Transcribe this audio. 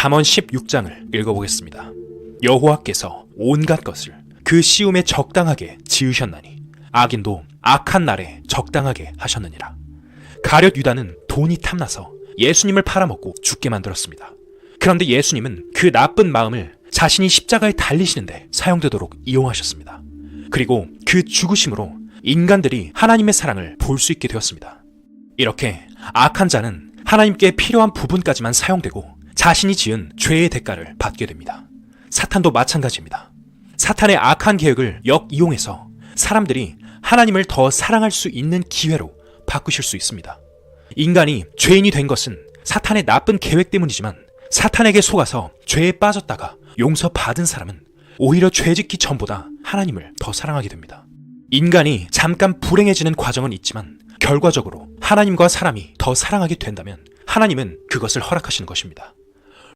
잠언 16장을 읽어보겠습니다. 여호와께서 온갖 것을 그 시움에 적당하게 지으셨나니 악인도 악한 날에 적당하게 하셨느니라. 가룟 유다는 돈이 탐나서 예수님을 팔아먹고 죽게 만들었습니다. 그런데 예수님은 그 나쁜 마음을 자신이 십자가에 달리시는데 사용되도록 이용하셨습니다. 그리고 그 죽으심으로 인간들이 하나님의 사랑을 볼 수 있게 되었습니다. 이렇게 악한 자는 하나님께 필요한 부분까지만 사용되고 자신이 지은 죄의 대가를 받게 됩니다. 사탄도 마찬가지입니다. 사탄의 악한 계획을 역이용해서 사람들이 하나님을 더 사랑할 수 있는 기회로 바꾸실 수 있습니다. 인간이 죄인이 된 것은 사탄의 나쁜 계획 때문이지만 사탄에게 속아서 죄에 빠졌다가 용서받은 사람은 오히려 죄 짓기 전보다 하나님을 더 사랑하게 됩니다. 인간이 잠깐 불행해지는 과정은 있지만 결과적으로 하나님과 사람이 더 사랑하게 된다면 하나님은 그것을 허락하시는 것입니다.